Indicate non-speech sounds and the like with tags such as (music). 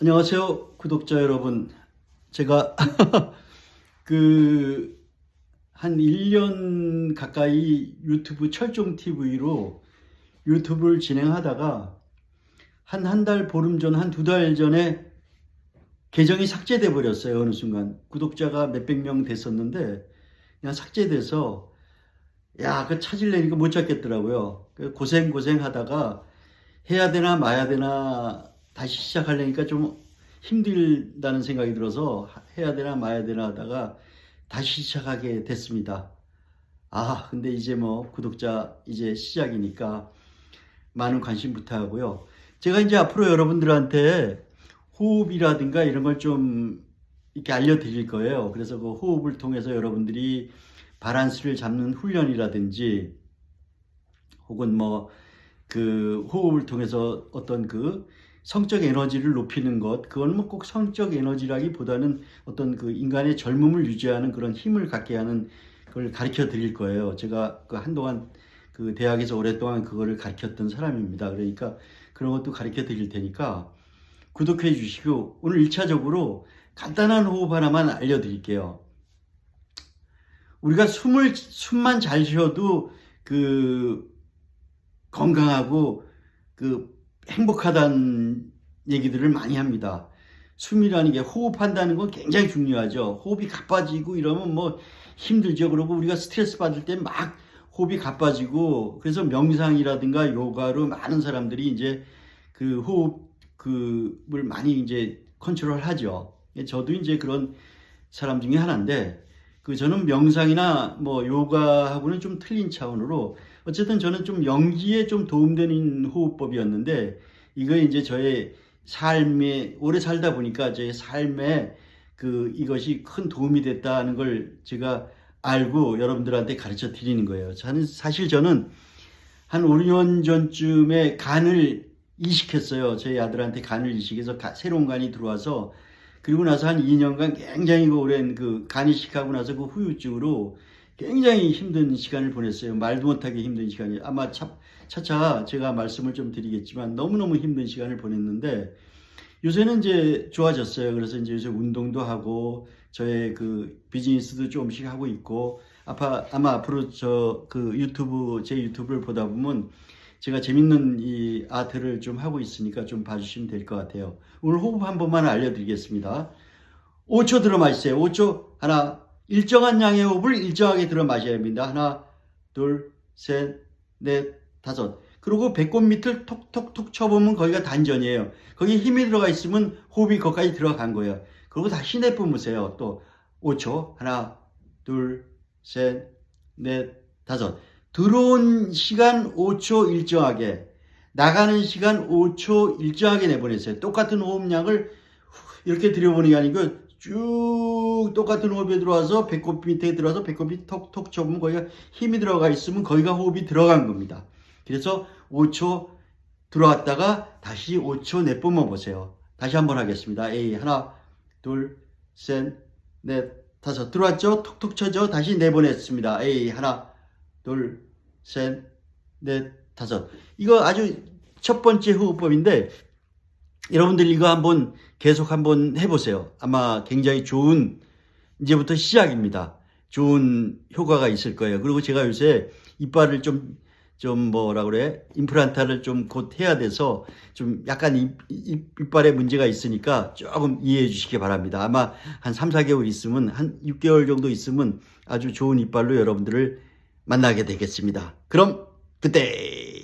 안녕하세요, 구독자 여러분. 제가 (laughs) 그 한 1년 가까이 유튜브 철종 TV로 유튜브를 진행하다가 한 한 달 보름 전, 한 두 달 전에 계정이 삭제돼 버렸어요. 어느 순간 구독자가 몇백 명 됐었는데 그냥 삭제돼서 야, 그 찾으려니까 못 찾겠더라고요. 그 고생 고생 하다가 해야 되나 마야 되나 다시 시작하려니까 좀 힘들다는 생각이 들어서 해야 되나 마야 되나 하다가 다시 시작하게 됐습니다. 아, 근데 이제 뭐 구독자 이제 시작이니까 많은 관심 부탁하고요. 제가 이제 앞으로 여러분들한테 호흡이라든가 이런 걸 좀 이렇게 알려드릴 거예요. 그래서 그 호흡을 통해서 여러분들이 바란스를 잡는 훈련이라든지 혹은 뭐 그 호흡을 통해서 어떤 그 성적 에너지를 높이는 것, 그건 뭐 꼭 성적 에너지라기보다는 어떤 그 인간의 젊음을 유지하는 그런 힘을 갖게 하는 걸 가르쳐 드릴 거예요. 제가 그 한동안 그 대학에서 오랫동안 그거를 가르쳤던 사람입니다. 그러니까 그런 것도 가르쳐 드릴 테니까 구독해 주시고 오늘 1차적으로 간단한 호흡 하나만 알려 드릴게요. 우리가 숨을 숨만 잘 쉬어도 그 건강하고 그 행복하다는 얘기들을 많이 합니다. 숨이라는 게 호흡한다는 건 굉장히 중요하죠. 호흡이 가빠지고 이러면 뭐 힘들죠. 그리고 우리가 스트레스 받을 때 막 호흡이 가빠지고 그래서 명상이라든가 요가로 많은 사람들이 이제 그 호흡 그을 많이 이제 컨트롤 하죠. 저도 이제 그런 사람 중에 하나인데 그 저는 명상이나 뭐 요가하고는 좀 틀린 차원으로 어쨌든 저는 좀 연기에 좀 도움되는 호흡법이었는데 이거 이제 저의 삶에 오래 살다 보니까 제 삶에 그 이것이 큰 도움이 됐다는 걸 제가 알고 여러분들한테 가르쳐 드리는 거예요. 저는 사실 저는 한 5년 전쯤에 간을 이식했어요. 저희 아들한테 간을 이식해서 가- 새로운 간이 들어와서 그리고 나서 한 2년간 굉장히 그 오랜 그 간 이식하고 나서 그 후유증으로 굉장히 힘든 시간을 보냈어요. 말도 못하게 힘든 시간이 아마 차, 차차 제가 말씀을 좀 드리겠지만 너무너무 힘든 시간을 보냈는데 요새는 이제 좋아졌어요. 그래서 이제 요새 운동도 하고 저의 그 비즈니스도 조금씩 하고 있고 아마 아마 앞으로 저 그 유튜브 제 유튜브를 보다 보면 제가 재밌는 이 아트를 좀 하고 있으니까 좀 봐주시면 될 것 같아요. 오늘 호흡 한 번만 알려드리겠습니다. 5초 들어 마시세요. 5초 하나 일정한 양의 호흡을 일정하게 들어 마셔야 합니다. 하나 둘 셋 넷 다섯 그리고 배꼽 밑을 톡톡톡 쳐보면 거기가 단전이에요. 거기 힘이 들어가 있으면 호흡이 거기까지 들어간 거예요. 그리고 다시 내뿜으세요. 또 5초 하나 둘 셋 넷 다섯 들어온 시간 5초 일정하게 나가는 시간 5초 일정하게 내보내세요. 똑같은 호흡량을 이렇게 들여보는 게 아니고 쭉 똑같은 호흡이 들어와서 배꼽 밑에 들어와서 배꼽이 톡톡 쳐보면 거기가 힘이 들어가 있으면 거기가 호흡이 들어간 겁니다. 그래서 5초 들어왔다가 다시 5초 내뿜어 보세요. 다시 한번 하겠습니다. A 하나 둘 셋 넷 다섯 들어왔죠? 톡톡 쳐죠? 다시 내보냈습니다. A 하나 둘 셋 넷 다섯 이거 아주 첫 번째 호흡법인데 여러분들 이거 한번 계속 한번 해보세요. 아마 굉장히 좋은 이제부터 시작입니다. 좋은 효과가 있을 거예요. 그리고 제가 요새 이빨을 좀, 좀 뭐라 그래? 임플란타를 좀 곧 해야 돼서 좀 약간 이빨에 문제가 있으니까 조금 이해해 주시기 바랍니다. 아마 한 3, 4개월 있으면, 한 6개월 정도 있으면 아주 좋은 이빨로 여러분들을 만나게 되겠습니다. 그럼 그때!